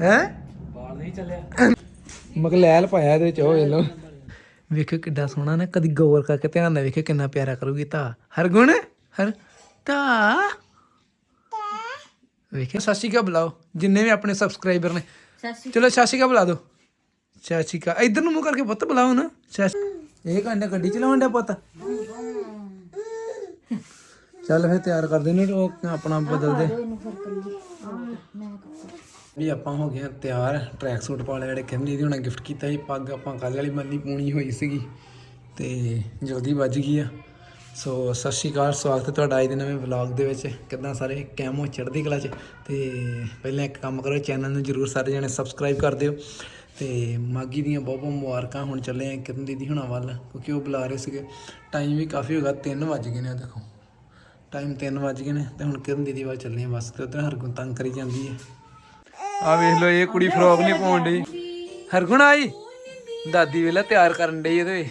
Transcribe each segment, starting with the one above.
ਹੈ? ਬਾਲ ਨਹੀਂ ਚੱਲਿਆ। ਮਗਲੈਲ ਪਾਇਆ ਇਹਦੇ ਵਿੱਚ ਉਹ ਵੇਖ ਲਓ। ਵੇਖੋ ਕਿੱਡਾ ਸੋਹਣਾ ਨਾ ਕਦੀ ਗੌਰ ਕਰਕੇ ਧਿਆਨ ਨਾਲ ਵੇਖੋ ਕਿੰਨਾ ਪਿਆਰਾ ਕਰੂਗੀ ਤਾਂ ਹਰਗੁਣ ਹਰ ਤਾਂ ਵੇਖਿਓ ਸਤਿ ਸ਼੍ਰੀ ਅਕਾਲ ਬੁਲਾਓ ਜਿੰਨੇ ਵੀ ਆਪਣੇ ਸਬਸਕ੍ਰਾਈਬਰ ਨੇ। ਚਲੋ ਸਤਿ ਸ਼੍ਰੀ ਅਕਾਲ ਬੁਲਾ ਦਿਓ। ਸਤਿ ਸ਼੍ਰੀ ਅਕਾਲ। ਇਧਰ ਨੂੰ ਮੂੰਹ ਕਰਕੇ ਪੁੱਤ ਬੁਲਾਓ ਨਾ। ਸਤਿ- ਇਹ ਕੰਡਾ ਗੱਡੀ ਚਲਾਉਣ ਦਾ ਪੁੱਤ। ਚੱਲ ਫਿਰ ਤਿਆਰ ਕਰ ਦੇ ਨੂੰ ਉਹ ਆਪਣਾ ਬਦਲ ਦੇ ਵੀ ਆਪਾਂ ਹੋ ਗਏ ਆ ਤਿਆਰ ਟਰੈਕ ਸੂਟ ਪਾ ਲਿਆ, ਜਿਹੜੇ ਕਹਿੰਦੀ ਦੀ ਹੁਣੇ ਗਿਫਟ ਕੀਤਾ ਸੀ, ਪੱਗ ਆਪਾਂ ਕੱਲ ਵਾਲੀ ਬੰਨੀ ਪੂਣੀ ਹੋਈ ਸੀਗੀ ਤੇ ਜਲਦੀ ਵੱਜ ਗਈ ਆ। ਸੋ ਸਤਿ ਸ਼੍ਰੀ ਅਕਾਲ, ਸਵਾਗਤ ਹੈ ਤੁਹਾਡਾ ਅੱਜ ਦੇ ਨਵੇਂ ਵਲੌਗ ਦੇ ਵਿੱਚ। ਕਿੱਦਾਂ ਸਾਰੇ? ਕੈਮੋ ਚੜ੍ਹਦੀ ਕਲਾ 'ਚ? ਤੇ ਪਹਿਲਾਂ ਇੱਕ ਕੰਮ ਕਰੋ ਚੈਨਲ ਨੂੰ ਜਰੂਰ ਸਾਰੇ ਜਣੇ ਸਬਸਕ੍ਰਾਈਬ ਕਰ ਦਿਓ। ਤੇ ਮਾਗੀ ਦੀਆਂ ਬਹੁਤ ਬਹੁਤ ਮੁਬਾਰਕਾਂ, ਹੁਣ ਚੱਲੇ ਆ ਕਿਰਨ ਦੀਦੀ ਹੁਣਾਂ ਵੱਲ, ਕਿਉਂਕਿ ਉਹ ਬੁਲਾ ਰਹੇ ਸੀਗੇ। ਟਾਈਮ ਵੀ ਕਾਫੀ ਹੋ ਗਿਆ 3 ਵੱਜ ਗਏ ਨੇ ਦੇਖੋ। ਟਾਈਮ 3 ਵੱਜ ਗਏ ਨੇ, ਤੇ ਹੁਣ ਕਿਰਨ ਦੀਦੀ ਵੱਲ ਚੱਲੇ ਆ ਬਸ, ਤੇ ਉਧਰ ਹਰਗੁਣ ਤੰਗ ਕਰੀ ਜਾਂਦੀ ਹੈ ਆ ਵੇਖ ਲਓ ਇਹ ਕੁੜੀ ਫਰੋਕ ਨਹੀਂ ਪਾਉਣ ਡਈ। ਹਰਗੁਣ ਆਈ? ਦਾਦੀ ਵੇਲਾ ਤਿਆਰ ਕਰਨ ਡਈ ਇਹਦੇ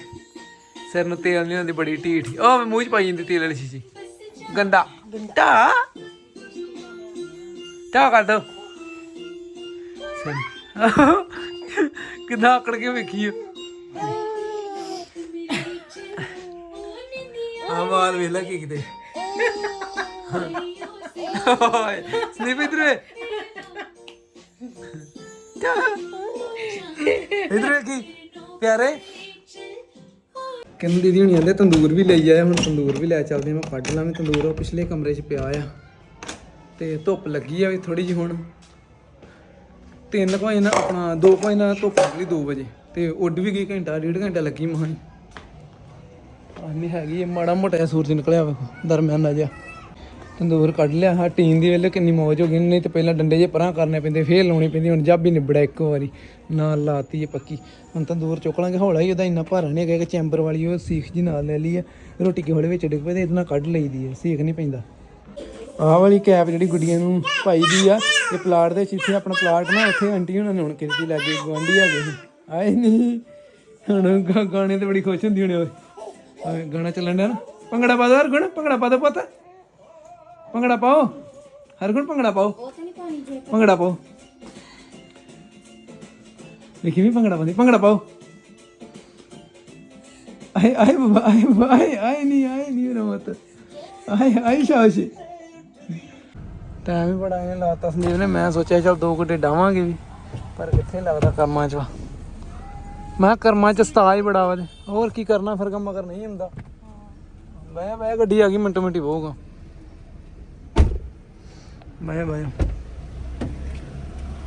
ਸਿਰ ਨੂੰ ਤੇਲ ਨਹੀਂ ਹੁੰਦੀ ਬੜੀ ਢੀਠ ਉਹ ਮੂੰਹ 'ਚ ਪਾਈ ਜਾਂਦੀ ਤੇਲ ਵਾਲੀ ਸ਼ੀਸ਼ੀ। ਗੰਦਾ। ਟਾ ਟਾ ਕਰ ਦੋ। ਕਿੰਨਾ ਆਕੜ ਕੇ ਵੇਖੀ ਆ। ਵਾਲ ਵੇਲਾ ਕੀ ਕਿਤੇ। ਇਧਰ ਵੇ। ਇਧਰ ਕੀ ਪਿਆਰੇ। ਕਹਿੰਦੀ ਦੀਦੀ ਹੁਣੀ ਆਂਦੇ ਤੰਦੂਰ ਵੀ ਲਈ ਆਇਆ ਹੁਣ ਤੰਦੂਰ ਵੀ ਲੈ ਚੱਲਦੇ ਆ ਮੈਂ ਕੱਢ ਲਾਂਗੇ ਤੰਦੂਰ ਉਹ ਪਿਛਲੇ ਕਮਰੇ 'ਚ ਪਿਆ ਆ। ਤੇ ਧੁੱਪ ਲੱਗੀ ਆ ਵੀ ਥੋੜੀ ਜਿਹੀ ਹੁਣ। 3 ਵਜੇ ਨਾ ਆਪਣਾ 2 ਵਜੇ ਨਾਲ ਧੁੱਪ ਨਿਕਲੀ 2 ਵਜੇ ਤੇ ਉੱਡ ਵੀ ਗਈ ਘੰਟਾ ਡੇਢ ਘੰਟਾ ਲੱਗੀ ਮਹਾਂ। ਆਨੀ ਹੈਗੀ ਆ, ਮਾੜਾ ਮੋਟਾ ਜਿਹਾ ਸੂਰਜ ਨਿਕਲਿਆ ਵੇਖੋ ਦਰਮਿਆਨਾ ਜਿਹਾ। ਤੰਦੂਰ ਕੱਢ ਲਿਆ। ਹਾਂ, ਟੀਨ ਦੀ ਵੇਲੇ ਕਿੰਨੀ ਮੌਜ ਹੋ ਗਈ। ਨਹੀਂ ਤੇ ਪਹਿਲਾਂ ਡੰਡੇ ਜੇ ਪਰਾਂ ਕਰਨੇ ਪੈਂਦੇ, ਫੇਰ ਲਾਉਣੀ ਪੈਂਦੀ। ਹੁਣ ਜਾਬੀ ਨਿਬੜਾ ਇੱਕੋ ਵਾਰੀ। ਨਾਲ ਲਾਤੀ ਹੈ ਪੱਕੀ। ਹੁਣ ਤੰਦੂਰ ਚੁੱਕ ਲਾਂਗੇ। ਹੌਲਾ ਹੀ ਉਹਦਾ ਇੰਨਾ ਭਾਰਾ ਨਹੀਂ ਹੈਗਾ। ਕਿ ਚੈਂਬਰ ਵਾਲੀ ਉਹ ਸੀਖ ਜੀ ਨਾਲ ਲੈ ਲਈ ਆ। ਰੋਟੀ ਕਿਹੜੇ ਵਿੱਚ ਡਿੱਗ ਪਏ ਤੇ ਇਹਦੇ ਨਾਲ ਕੱਢ ਲਈਦੀ ਹੈ ਸੀਖ ਨਹੀਂ ਪੈਂਦਾ। ਆਹ ਵਾਲੀ ਕੈਪ ਜਿਹੜੀ ਗੁੱਡੀਆਂ ਨੂੰ ਪਾਈ ਦੀ ਆ, ਇਹ ਪਲਾਟ ਦੇ ਜਿੱਥੇ ਆਪਣਾ ਪਲਾਟ ਨਾ, ਉੱਥੇ ਆਂਟੀ ਹੁਣਾਂ ਨੇ ਹੁਣ ਕਿਰਤੀ ਲੱਗੇ ਗਵਾਂਢੀ ਹੈਗੇ ਸੀ ਆਏ ਨਹੀਂ ਹੁਣ ਗਾ- ਗਾਣੇ ਤੇ ਬੜੀ ਖੁਸ਼ ਹੁੰਦੀ ਹੋਣੀ ਓਏ ਗਾਣਾ ਚੱਲਣ ਡਿਆ ਨਾ। ਭੰਗੜਾ ਪਾ ਦੋ ਹਰ ਗੁਣ, ਭੰਗੜਾ ਪਾ ਦੋ ਪੁੱਤ। ਭੰਗੜਾ ਪਾਓ। ਹਰ ਗੁਣ ਭੰਗੜਾ ਪਾਓ। ਭੰਗੜਾ ਪਾਓ। ਲਿਖੀ ਵੀ ਭੰਗੜਾ ਪਾਉਂਦੀ। ਭੰਗੜਾ ਪਾਓ। ਆਏ ਆਏ ਬਾਬਾ ਆਏ ਬਾਬਾ, ਆਏ ਆਏ ਨਹੀਂ ਆਏ ਨਹੀਂ ਰਮਤ ਆਏ ਆਏ ਸ਼ਾਸ਼ੀ ਟਾਈਮ ਵੀ ਬੜਾ ਇਹਨੇ ਲਾਤਾ ਸੰਦੀਪ ਨੇ। ਮੈਂ ਸੋਚਿਆ ਚਲ ਦੋ ਘੰਟੇ ਡਾਵਾਂਗੇ ਵੀ ਪਰ ਕਿੱਥੇ ਲੱਗਦਾ ਕਰਮਾਂ 'ਚ ਵਾ। ਮੈਂ ਕਰਮਾਂ 'ਚ ਸਤਾ ਹੀ ਬੜਾ ਵਾ ਹੋਰ ਕੀ ਕਰਨਾ? ਫਿਰ ਕੰਮ ਕਰ ਨਹੀਂ ਹੁੰਦਾ। ਬਹਿ ਬਹਿ ਗੱਡੀ ਆ ਗਈ ਮਿੰਟੋ ਮਿੰਟੀ ਹੋਊਗਾ ਬਹਿ ਬਹਿ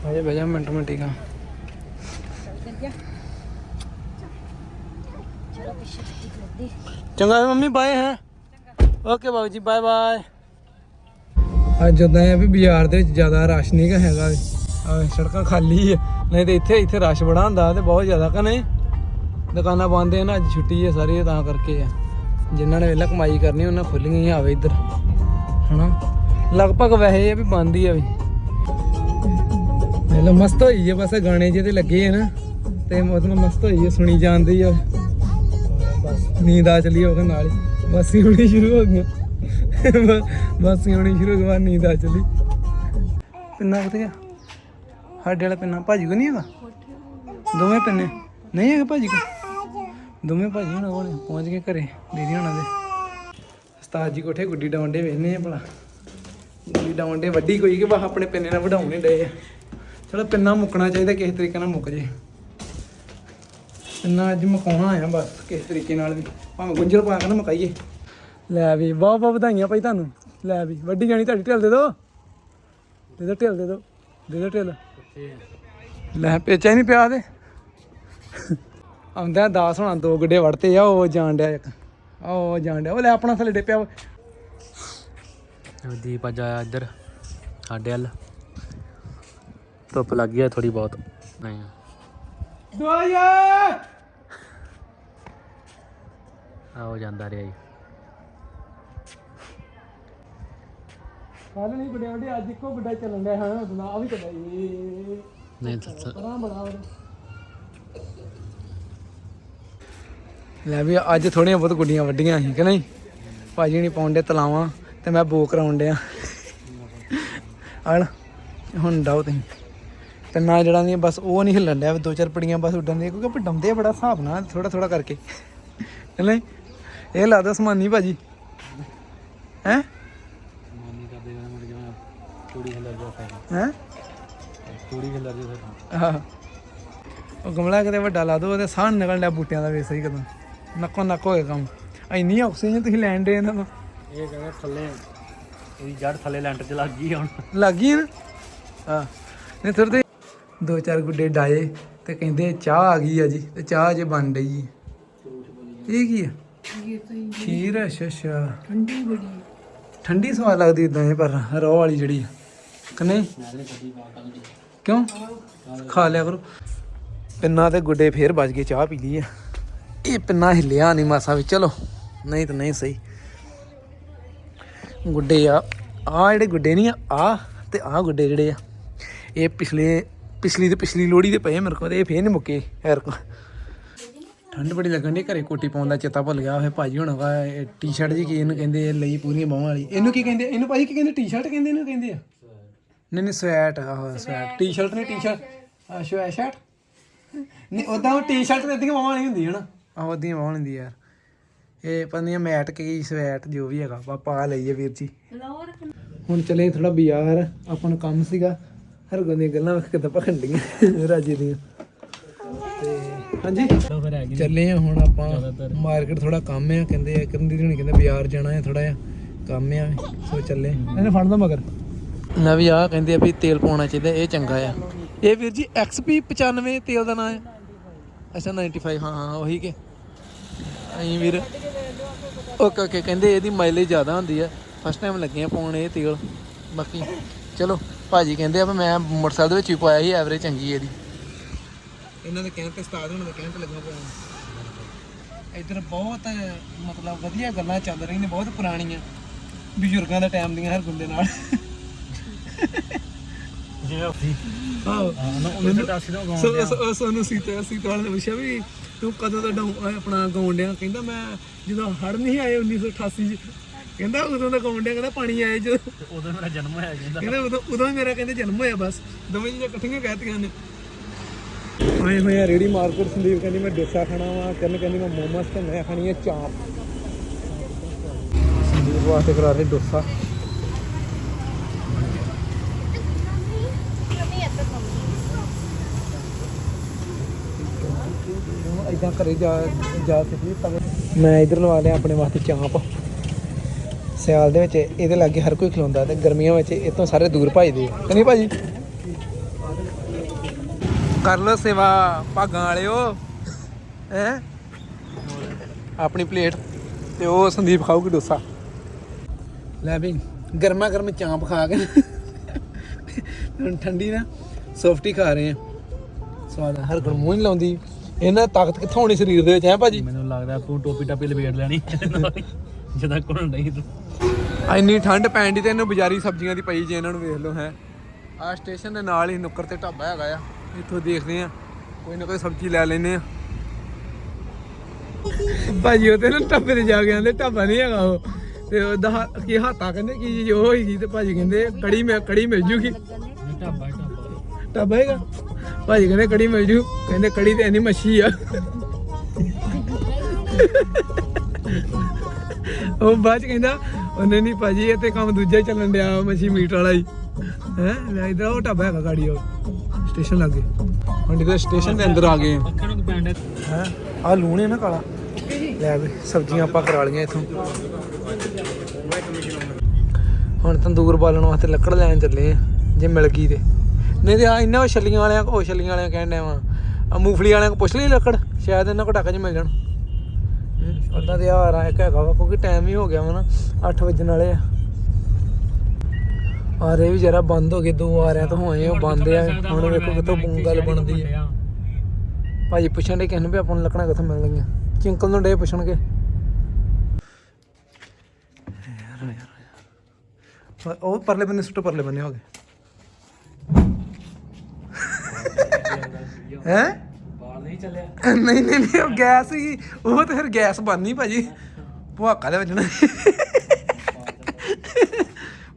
ਬਹਿ ਬਹਿ ਜਾ ਮਿੰਟੋ, ਮਿੰਟੀ ਕਾ ਚੰਗਾ ਮੰਮੀ, ਬਾਏ ਹੈ। ਓਕੇ ਬਾਬੂ ਜੀ, ਬਾਏ ਬਾਏ। ਅੱਜ ਜਦੋਂ ਹੈ ਵੀ ਬਾਜ਼ਾਰ ਦੇ ਵਿੱਚ ਜ਼ਿਆਦਾ ਰਸ਼ ਨਹੀਂ ਗਾ ਹੈਗਾ ਆਹ ਸੜਕਾਂ ਖਾਲੀ ਹੈ ਨਹੀਂ ਤੇ ਇੱਥੇ ਇੱਥੇ ਰਸ਼ ਬੜਾ ਹੁੰਦਾ ਤੇ ਬਹੁਤ ਜ਼ਿਆਦਾ ਕਾ ਦੁਕਾਨਾਂ ਬੰਦ ਹੈ ਨਾ, ਅੱਜ ਛੁੱਟੀ ਹੈ ਸਾਰੀ, ਤਾਂ ਕਰਕੇ ਆ। ਜਿਨ੍ਹਾਂ ਨੇ ਵੇਲਾ ਕਮਾਈ ਕਰਨੀ, ਉਹਨਾਂ ਖੁੱਲ ਹੀ ਆਵੇ ਇੱਧਰ। ਹਨਾ? ਲਗਭਗ ਵੈਸੇ ਇਹ ਵੀ ਬੰਦ ਆ ਵੀ। ਵੇਲਾ ਮਸਤ ਹੋਈ ਹੈ ਬਸ ਗਾਣੇ ਜਿਹੇ ਤੇ ਲੱਗੇ ਆ ਨਾ। ਤੇ ਮਤਲਬ ਮਸਤ ਹੋਈ ਹੈ ਸੁਣੀ ਜਾਂਦੀ ਆ। ਬਸ ਨੀਂਦ ਆ ਚਲੀ ਉਹਦੇ ਨਾਲ ਹੀ। ਬਸ ਹੀ ਹੋਣੀ ਸ਼ੁਰੂ ਹੋ ਗਈਆਂ। ਬ- ਬਸ ਹੀ ਹੋਣੀ ਸ਼ੁਰੂ ਹੋ ਗਈ ਬਾਅਦ ਨੀਂਦ ਆ ਚਲੀ। ਪਿੰਨਾ ਕਿੱਥੇ ਗਿਆ ਸਾਡੇ ਵਾਲਾ ਪਿੰਨਾ, ਭਾਜੀ ਕੋ ਨਹੀਂ ਹੈਗਾ? ਦੋਵੇਂ ਪਿੰਨੇ। ਨਹੀਂ ਹੈਗਾ ਭਾਜੀ ਕੋ ਦੋਵੇਂ ਭਾਜੀ ਹੁਣ ਕੋਲ, ਪਹੁੰਚ ਗਏ ਘਰੇ, ਦੀਦੀ ਹੁਣਾਂ ਦੇ। ਉਸਤਾਦ ਜੀ ਕੋਠੇ ਗੁੱਡੀ ਡਾਉਂਦੇ ਵੇਖਨੇ ਆ ਭਲਾ। ਗੁੱਡੀ ਡਾਉਂਦੇ ਵੱਡੀ ਕੋਈ ਕਿ ਬਸ ਆਪਣੇ ਪਿੰਨੇ ਨਾਲ ਵਢਾਉਣੇ ਡਏ ਆ। ਚਲੋ ਪਿੰਨਾ ਮੁੱਕਣਾ ਚਾਹੀਦਾ, ਕਿਸੇ ਤਰੀਕੇ ਨਾਲ ਮੁੱਕ ਜੇ। ਪਿੰਨਾ ਅੱਜ ਮੁਕਾਉਣਾ ਆ ਬਸ, ਕਿਸੇ ਤਰੀਕੇ ਨਾਲ ਵੀ। ਭਾਵੇਂ ਗੁੰਝਲ ਪਾ ਕੇ ਨਾ ਮੁਕਾਈਏ। ਲੈ ਵੀ ਬਹੁਤ ਬਹੁਤ ਵਧਾਈਆਂ ਭਾਈ ਤੁਹਾਨੂੰ। ਲੈ ਵੀ, ਵੱਡੀ ਜਾਣੀ ਤੁਹਾਡੀ ਢਿੱਲ ਦੇ ਦੋ। ਦੇ ਦੋ ਢਿੱਲ, ਦੇ ਦੋ। ਦੇ ਦੋ ਢਿੱਲ। ਲੈ, ਪੇਚਾ ਹੀ ਨਹੀਂ ਪਿਆ ਦੇ ਆਉਂਦਾ 10 ਹੋਣਾ, ਦੋ ਗੱਡੇ ਵੜਤੇ ਆ, ਉਹ ਜਾਣ ਡਿਆ ਇੱਕ। ਆ ਉਹ ਜਾਣ ਡਿਆ। ਉਹ ਲੈ, ਆਪਣਾ ਥੱਲੇ ਡਿੱਪਿਆ ਦੀਪ ਅੱਜ ਆਇਆ ਇੱਧਰ ਸਾਡੇ ਵੱਲ। ਧੁੱਪ ਲੱਗ ਗਈ ਆ ਥੋੜੀ ਬਹੁਤ। ਨਹੀਂ। ਦੁਆਇਆ ਆਓ ਜਾਂਦਾ ਰਿਹਾ ਜੀ। ਕੱਲ ਨਹੀਂ ਵੱਡੇ ਵੱਡੇ ਅੱਜ ਇੱਕੋ ਗੱਡਾ ਚੱਲਣ ਡਿਆ ਹਾਂ ਆ ਵੀ ਚੱਲਿਆ ਏ ਨਹੀਂ। ਤਾਂ- ਬੜਾ ਹੋਰ ਲੈ ਵੀ ਅੱਜ ਥੋੜੀਆਂ ਬਹੁਤ ਗੁੱਡੀਆਂ ਵੱਡੀਆਂ ਸੀ ਕਿ ਨਹੀਂ? ਭਾਜੀ ਨਹੀਂ ਪਾਉਂਦੇ ਤਲਾਵਾਂ। ਤੇ ਮੈਂ ਬੋ ਕਰਾਉਣ ਡਿਆ। ਆਣ ਹੁਣ ਡਾਓ ਤੁਸੀਂ। ਪਿੰਨਾ ਜਿਹੜਾ ਨਹੀਂ ਬਸ ਉਹ ਨਹੀਂ ਹਿੱਲਣ ਡਿਆ ਦੋ ਚਾਰ ਪੜੀਆਂ ਬਸ ਉੱਡਣ ਦੀਆਂ ਕਿਉਂਕਿ ਆਪਾਂ ਡੰਦੇ ਬੜਾ ਹਿਸਾਬ ਨਾਲ ਥੋੜਾ ਥੋੜਾ ਕਰਕੇ ਨਹੀਂ? ਇਹ ਲੱਗਦਾ ਸਮਾਨੀ ਭਾਜੀ। ਹੈ? ਮਾਨੀ ਕਰਦੇ ਗਾ ਮੁੜ ਜਿਵੇਂ ਚੂੜੀ ਹਿੱਲਰ ਜੋ ਫੈਨ ਹੈ? ਚੂੜੀ ਹਿੱਲਰ ਜੋ ਆਹ। ਉਹ ਗਮਲਾ ਕਿਤੇ ਵੱਡਾ ਲਾ ਦੋ ਉਹਦੇ ਸਾਹ ਨਿਕਲਣ ਡਿਆ ਬੂਟਿਆਂ ਦਾ ਵੇਖ ਸਹੀ ਕਦੋਂ। ਨੱਕੋ ਨੱਕ ਹੋਏ ਕੰਮ। ਇੰਨੀ ਆਕਸੀਜਨ ਤੁਸੀਂ ਲੈਣ ਦੇ ਇਹਨਾਂ ਤੋਂ ਇਹ ਕਹਿੰਦਾ ਥੱਲੇ ਇਹਦੀ ਜੜ ਥੱਲੇ ਲੈਂਟਰ 'ਚ ਲੱਗ ਗਈ ਹੁਣ। ਲੱਗ ਗਈ ਨਾ? ਹਾਂ। ਨੇ ਥੋੜੇ ਦੋ ਚਾਰ ਗੁੱਡੇ ਡਾਏ ਤੇ ਕਹਿੰਦੇ ਚਾਹ ਆ ਗਈ ਆ ਜੀ ਤੇ ਚਾਹ ਜੇ ਬਣ ਰਹੀ ਹੈ। ਇਹ ਕੀ ਆ? ਖੀਰ ਅੱਛਾ ਅੱਛਾ। ਠੰਡੀ ਬੜੀ ਠੰਡੀ ਸਵਾਦ ਲੱਗਦੀ ਇਦਾਂ ਇਹ ਪਰ ਰੋ ਵਾਲੀ ਜਿਹੜੀ ਆ। ਕਿ ਨਹੀਂ? ਕਿਉਂ? ਖਾ ਲਿਆ ਕਰੋ। ਪਿੰਨਾ ਤੇ ਗੁੱਡੇ ਫੇਰ ਵੱਜ ਗਏ ਚਾਹ ਪੀ ਲਈ ਆ। ਇਹ ਪਿੰਨਾ ਹਿੱਲਿਆ ਨਹੀਂ ਮਾਸਾ ਵੀ ਚਲੋ। ਨਹੀਂ ਤਾਂ ਨਹੀਂ ਸਹੀ। ਗੁੱਡੇ ਆ ਆ ਜਿਹੜੇ ਗੁੱਡੇ ਨਹੀਂ ਆ ਆ ਤੇ ਆ ਗੁੱਡੇ ਜਿਹੜੇ ਆ। ਇਹ ਪਿਛਲੇ, ਪਿਛਲੀ ਤੇ ਪਿਛਲੀ ਲੋੜੀ ਦੇ ਪਏ ਮੇਰੇ ਕੋਲ ਤੇ ਇਹ ਫੇਰ ਨਹੀਂ ਮੁੱਕੇ ਯਾਰ ਕੋ ਠੰਡ ਬੜੀ ਲੱਗਣ ਦੀ ਘਰੇ ਕੋਟੀ ਪਾਉਣ ਦਾ ਚੇਤਾ ਭੁੱਲ ਗਿਆ ਫੇ ਭਾਜੀ ਹੁਣ ਵਾ ਟੀ-ਸ਼ਰਟ ਜੀ ਕੀ ਇਹਨੂੰ ਕਹਿੰਦੇ ਲਈ ਪੂਰੀਆਂ ਬਾਹਾਂ ਵਾਲੀ। ਇਹਨੂੰ ਕੀ ਕਹਿੰਦੇ ਇਹਨੂੰ ਭਾਜੀ ਕੀ ਕਹਿੰਦੇ? ਟੀ-ਸ਼ਰਟ ਕਹਿੰਦੇ ਇਹਨੂੰ ਕਹਿੰਦੇ ਆ? ਨਹੀਂ ਨਹੀਂ ਸਵੈਟ ਆਹ ਸਵੈਟ ਟੀ-ਸ਼ਰਟ ਨਹੀਂ ਟੀ-ਸ਼ਰਟ ਆ ਸਵੈਟ ਨਹੀਂ ਉਦਾਂ ਟੀ-ਸ਼ਰਟ ਤੇ ਇਦਾਂ ਬਾਹਾਂ ਵਾਲੀ ਹੁੰਦੀ ਹੈ ਨਾ। ਆਹ ਉਦਾਂ ਬਾਹਾਂ ਹੁੰਦੀ ਯਾਰ। ਇਹ ਪੰਨੀਆਂ ਮੈਟ ਕੀ ਸਵੈਟ ਜੋ ਵੀ ਹੈਗਾ ਆਪਾਂ ਪਾ ਲਈਏ ਵੀਰ ਜੀ। ਹੁਣ ਚਲੇ ਥੋੜਾ ਬਾਜ਼ਾਰ ਆਪਾਂ ਨੂੰ ਕੰਮ ਸੀਗਾ। ਹਰ ਦੀਆਂ ਗੱਲਾਂ ਵੇਖ ਕਿਦਾਂ ਪਖੰਡੀਆਂ ਰਾਜੇ ਦੀਆਂ। ਤੇ ਹਾਂਜੀ ਚੱਲੇ ਆ ਹੁਣ ਆਪਾਂ ਮਾਰਕੀਟ ਥੋੜਾ ਕੰਮ ਆ ਕਹਿੰਦੇ ਆ ਕਰਨ ਦੀ ਹੁਣੀ ਕਹਿੰਦੇ ਬਾਜ਼ਾਰ ਜਾਣਾ ਹੈ ਥੋੜਾ ਜਿਹਾ ਕੰਮ ਆ ਸੋ ਚੱਲੇ ਇਹਨੇ ਫੜਦਾ ਮਗਰ। ਨਾ ਵੀ ਆ ਕਹਿੰਦੇ ਆ ਵੀ ਤੇਲ ਪਾਉਣਾ ਚਾਹੀਦਾ ਇਹ ਚੰਗਾ ਆ। ਇਹ ਵੀਰ ਜੀ XP 95 ਤੇਲ ਦਾ ਨਾਮ ਹੈ ਅੱਛਾ 95 ਹਾਂ ਹਾਂ ਉਹੀ ਕਿ। ਅਹੀਂ ਵੀਰ ਓਕੇ ਓਕੇ ਕਹਿੰਦੇ ਇਹਦੀ ਮਾਈਲੇਜ ਜ਼ਿਆਦਾ ਹੁੰਦੀ ਆ। ਫਸਟ ਟਾਈਮ ਲੱਗੇ ਆ ਪਾਉਣ ਇਹ ਤੇਲ। ਬਾਕੀ ਚਲੋ ਭਾਜੀ ਕਹਿੰਦੇ ਆ ਮੈਂ ਮੋਟਰਸਾਈਕਲ ਦੇ ਵਿੱਚ ਵੀ ਪਾਇਆ ਸੀ ਐਵਰੇਜ ਚੰਗੀ ਹੈ ਇਹਦੀ। ਇਹਨਾਂ ਦੇ ਤੇ ਉਸਤਾਦ ਹੁਣ ਦੇ ਤੇ ਲੱਗਾ ਪਿਆ ਇੱਧਰ ਬਹੁਤ ਮਤਲਬ ਵਧੀਆ ਗੱਲਾਂ ਚੱਲ ਰਹੀਆਂ ਨੇ ਬਹੁਤ ਪੁਰਾਣੀਆਂ। ਬਜ਼ੁਰਗਾਂ ਦੇ ਟਾਈਮ ਦੀਆਂ ਹਰ ਗੁੰਦੇ ਨਾਲ। ਜਿਵੇਂ ਆਹੋ। ਉਹਨੂੰ ਦੱਸ ਦੋ ਸੋ ਸੋ- ਸੋਨੂੰ ਸੀਤਾ ਸੀਤਾ ਨੇ ਪੁੱਛਿਆ ਵੀ ਤੂੰ ਕਦੋਂ ਦਾ ਡਾਊ- ਆਪਣਾ ਗਾਉਣ ਡਿਆ? ਕਹਿੰਦਾ ਮੈਂ ਜਦੋਂ ਹੜ ਨਹੀਂ ਆਏ 1988 ਚ। ਕਹਿੰਦਾ ਉਦੋਂ ਦਾ ਗਾਉਣ ਡਿਆ ਕਹਿੰਦਾ ਪਾਣੀ ਆਏ ਜਦੋਂ। ਉਦੋਂ ਮੇਰਾ ਜਨਮ ਹੋਇਆ ਕਹਿੰਦਾ। ਕਹਿੰਦਾ ਉਦੋਂ ਉਦੋਂ ਹੀ ਮੇਰਾ ਕਹਿੰਦੇ ਜਨਮ ਹੋਇਆ ਬਸ। ਦੋਵੇਂ ਚੀਜ਼ਾਂ ਇਕੱਠੀਆਂ ਕਹਿਤੀਆਂ ਨੇ। ਆਏ ਹੋਏ ਆ ਰੇੜੀ ਮਾਰਕੀਟ ਸੰਦੀਪ ਕਹਿੰਦੀ ਮੈਂ ਡੋਸਾ ਖਾਣਾ ਵਾ ਕਰਨ ਕਹਿੰਦੀ ਮੈਂ ਮੋਮੋਸ ਤੇ ਮੈਂ ਖਾਣੀ ਆ ਚਾਪ। ਸੰਦੀਪ ਵਾਸਤੇ ਕਰਾ ਰਹੇ ਡੋਸਾ। ਇਦਾਂ ਘਰੇ ਜਾ ਜਾ ਕੇ ਤਵੇ ਮੈਂ ਇਧਰ ਲਵਾ ਲਿਆ ਆਪਣੇ ਵਾਸਤੇ ਚਾਂਪ। ਸਿਆਲ ਦੇ ਵਿੱਚ ਇਹਦੇ ਲਾਗੇ ਹਰ ਕੋਈ ਖਲੋਂਦਾ ਤੇ ਗਰਮੀਆਂ ਵਿੱਚ ਇਹ ਤੋਂ ਸਾਰੇ ਦੂਰ ਭਜਦੇ ਕਿ ਨਹੀਂ ਭਾਜੀ? ਕਰ ਲੋ ਸੇਵਾ ਭਾਗਾਂ ਵਾਲਿਓ। ਹੈ? ਆਪਣੀ ਪਲੇਟ ਤੇ ਉਹ ਸੰਦੀਪ ਖਾਊਗੀ ਡੋਸਾ। ਲੈ ਵੀ ਗਰਮਾ ਗਰਮ ਚਾਂਪ ਖਾ ਕੇ। ਹੁਣ ਠੰਡੀ ਨਾ, ਸੌਫਟੀ ਖਾ ਰਹੇ ਆ। ਸਵਾਦ ਹਰ ਗੁਣ ਮੂੰਹ ਨਹੀਂ ਲਾਉਂਦੀ। ਇਹਨਾਂ ਤਾਕਤ ਕਿੱਥੋਂ ਆਉਣੀ ਸਰੀਰ ਦੇ ਵਿੱਚ ਹੈ ਭਾਜੀ? ਮੈਨੂੰ ਲੱਗਦਾ ਤੂੰ ਟੋਪੀ ਟਾਪੀ ਲਪੇਟ ਲੈਣੀ। ਜਦਾਂ ਕੋਣ ਨਹੀਂ ਤੂੰ। ਇੰਨੀ ਠੰਡ ਪੈਣ ਦੀ ਤੇ ਇਹਨੂੰ ਬਾਜ਼ਾਰੀ ਸਬਜ਼ੀਆਂ ਦੀ ਪਈ ਜੇ ਇਹਨਾਂ ਨੂੰ ਵੇਖ ਲਓ ਹੈ। ਆ ਸਟੇਸ਼ਨ ਦੇ ਨਾਲ ਹੀ ਨੁੱਕਰ ਤੇ ਢਾਬਾ ਹੈਗਾ ਆ। ਇੱਥੋਂ ਦੇਖਦੇ ਆ ਕੋਈ ਨਾ ਕੋਈ ਸਬਜ਼ੀ ਲੈ ਲੈਨੇ ਆ। ਭਾਜੀ ਉਹ ਤੇ ਨਾ ਢਾਬੇ ਤੇ ਜਾ ਕੇ ਆਂਦੇ ਢਾਬਾ ਨਹੀਂ ਹੈਗਾ ਉਹ। ਤੇ ਉਹਦਾ ਕੀ ਹਾਤਾ ਕਹਿੰਦੇ ਕੀ ਚੀਜ਼ ਉਹ ਹੋਈਗੀ ਤੇ ਭਾਜੀ ਕਹਿੰਦੇ ਕੜੀ ਮੈਂ ਕੜੀ ਮਿਲ ਜੂਗੀ। ਢਾਬਾ ਢਾਬਾ। ਢਾਬਾ ਹੈਗਾ? ਭਾਜੀ ਕਹਿੰਦੇ ਕੜੀ ਮਿਲ ਜੂ। ਕਹਿੰਦੇ ਕੜੀ ਤੇ ਇੰਨੀ ਮੱਛੀ ਆ। ਉਹ ਬਾਅਦ ਕਹਿੰਦਾ, ਉਹਨੇ ਨਹੀਂ ਭਾਜੀ, ਇਹ ਤੇ ਕੰਮ ਦੂਜਾ ਹੀ ਚੱਲਣ ਡਿਆ ਮੱਛੀ ਮੀਟ ਵਾਲਾ ਹੀ। ਹੈ? ਲੈ ਇਧਰ ਉਹ ਢਾਬਾ ਹੈਗਾ ਗਾੜੀ ਉਹ। ਸਟੇਸ਼ਨ ਲੱਗੇ। ਹੁਣ ਇਹਦੇ ਸਟੇਸ਼ਨ ਦੇ ਅੰਦਰ ਆ ਗਏ। ਆ ਅੱਖਾਂ ਨੂੰ ਪੈਂਡ ਹੈ? ਆ ਲੂਣ ਨਾ ਕਾਲਾ। ਲੈ ਵੀ, ਸਬਜ਼ੀਆਂ ਆਪਾਂ ਕਰਾ ਲਈਆਂ ਇਥੋਂ। ਹੁਣ ਤੰਦੂਰ ਬਾਲਣ ਵਾਸਤੇ ਲੱਕੜ ਲੈਣ ਚੱਲੇ ਆ, ਜੇ ਮਿਲ ਗਈ ਤੇ। ਨਹੀਂ ਤੇ ਆ ਇਹਨਾਂ ਉਹ ਛੱਲੀਆਂ ਵਾਲਿਆਂ ਕੋ ਛੱਲੀਆਂ ਵਾਲਿਆਂ ਕਹਿਣ ਡਿਆ ਵਾਂ। ਆ ਮੂੰਗਫਲੀ ਵਾਲਿਆਂ ਕੋ ਪੁੱਛ ਲਈ ਲੱਕੜ, ਸ਼ਾਇਦ ਇਹਨਾਂ ਕੋ ਟੱਕ ਚ ਮਿਲ ਜਾਣ। ਉਹਨਾਂ ਦੇ ਆ ਰਾਂ ਇੱਕ ਹੈਗਾ ਵਾ, ਕਿਉਂਕਿ ਟਾਈਮ ਹੀ ਹੋ ਗਿਆ ਵਾ ਨਾ 8 ਵਜਣ ਵਾਲੇ ਆ। ਆ ਰੇ ਵੀ ਜਰਾ ਬੰਦ ਹੋ ਗਏ, ਦੋ ਆ ਰਿਆਂ ਤੋਂ ਹੋਏ ਉਹ ਬੰਦ ਆ। ਹੁਣ ਵੇਖੋ ਕਿਤੋਂ ਗੱਲ ਬਣਦੀ ਆ। ਭਾਜੀ ਪੁੱਛਣ ਦੇ ਕਿਹਨੂੰ ਵੀ ਆਪਾਂ ਨੂੰ ਲੱਕੜਾਂ ਕਿੱਥੋਂ ਮਿਲਣਗੀਆਂ ਚਿੰਕਲ ਨੂੰ ਡੇ ਪੁੱਛਣਗੇ। ਉਹ ਪਰਲੇ ਬੰਨੇ, ਸੁੱਟ ਪਰਲੇ ਬੰਨੇ ਹੋ ਗਏ। ਹੈ? ਬਾਲ ਨਹੀਂ ਚੱਲਿਆ। ਨਹੀਂ ਨਹੀਂ ਨਹੀਂ ਉਹ ਗੈਸ ਹੀ ਉਹ ਤਾਂ ਫਿਰ ਗੈਸ ਬਣਨੀ ਭਾਜੀ। ਭੁਆਕਾ ਦੇ ਵੱਜਣਾ।